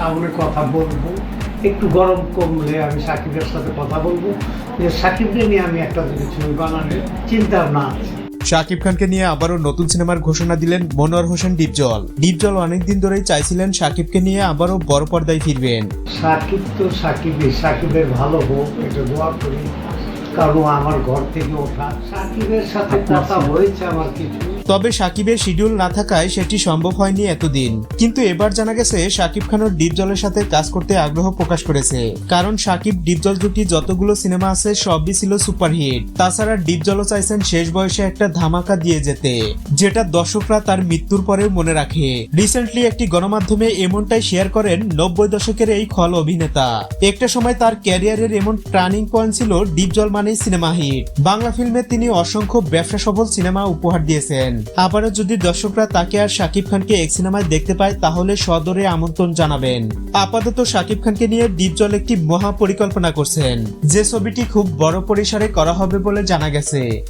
সামনে কথা বলব। একটু গরম কমলে আমি সাকিবের সাথে কথা বলব। যে সাকিবকে নিয়ে আমি একটা যদি ছবি বানানোর চিন্তা ভাবনা আছে। শাকিব খানকে নিয়ে আবারও নতুন সিনেমার ঘোষণা দিলেন মনোয়ার হোসেন ডিপজল। ডিপজল অনেকদিন ধরেই চাইছিলেন শাকিবকে নিয়ে আবারও বড় পর্দায় ফিরবেন। সাকিব তো সাকিবই সাকিবের ভালো হোক এটা দোয়া করি। কারণ আমার ঘর থেকে ওঠা। সাকিবের সাথে কথা হয়েছে আমার কিছু। তবে সাকিবের শিডিউল না থাকায় সেটি সম্ভব হয়নি এতদিন। কিন্তু এবার জানা গেছে শাকিব খানও ডিপজলের সাথে কাজ করতে আগ্রহ প্রকাশ করেছে। কারণ সাকিব ডিপজল জুটি যতগুলো সিনেমা আছে, সবই ছিল সুপারহিট। তাছাড়া ডিপজলও চাইছেন শেষ বয়সে একটা ধামাকা দিয়ে যেতে, যেটা দর্শকরা তার মৃত্যুর পরে মনে রাখে। রিসেন্টলি একটি গণমাধ্যমে এমনটাই শেয়ার করেন নব্বই দশকের এই খল অভিনেতা। একটা সময় তার ক্যারিয়ারের এমন টার্নিং পয়েন্ট ছিল, ডিপ জল মানেই সিনেমা হিট। বাংলা ফিল্মে তিনি অসংখ্য ব্যবসা সফল সিনেমা উপহার দিয়েছেন। আবারও যদি দর্শকরা তাকে আর শাকিব খানকে এক সিনেমায় দেখতে পায়, তাহলে সদরে আমন্ত্রণ জানাবেন। আপাতত শাকিব খানকে নিয়ে ডিপজল একটি মহা পরিকল্পনা করছেন। যে ছবিটি খুব বড় পরিসরে করা হবে বলে জানা গেছে।